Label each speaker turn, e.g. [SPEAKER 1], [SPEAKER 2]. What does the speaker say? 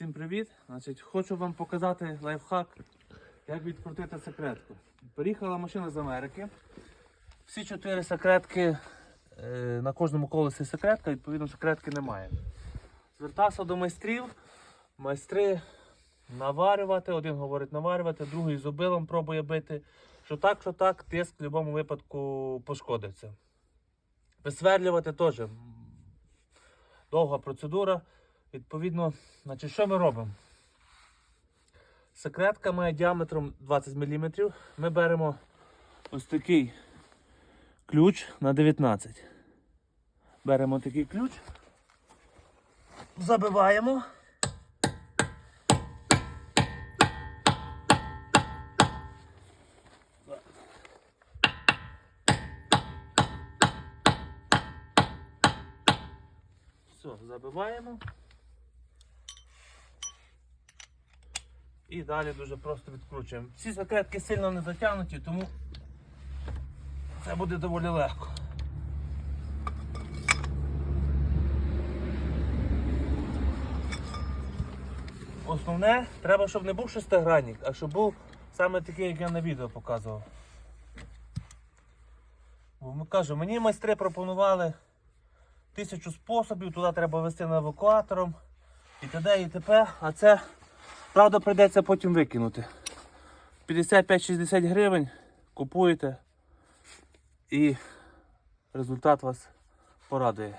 [SPEAKER 1] Всім привіт! Значить, хочу вам показати лайфхак, як відкрутити секретку. Приїхала машина з Америки. Всі чотири секретки, е, на кожному колесі секретка, відповідно, секретки немає. Звертався до майстрів, майстри наварювати, один говорить наварювати, другий зубилом пробує бити. Що так, що так, тиск в будь-якому випадку пошкодиться. Висверлювати теж довга процедура. Відповідно, значить, що ми робимо? Секретка має діаметром 20 мм. Ми беремо ось такий ключ на 19. Беремо такий ключ, забиваємо. Все, забиваємо. І далі дуже просто відкручуємо. Всі секретки сильно не затягнуті, тому це буде доволі легко. Основне, треба, щоб не був шестигранник, а щоб був саме такий, як я на відео показував. Бо ми кажу, мені майстри пропонували тисячу способів, туди треба вести на евакуатором і т.д. і т.п. А це, правда, прийдеться потім викинути. 55-60 гривень купуєте і результат вас порадує.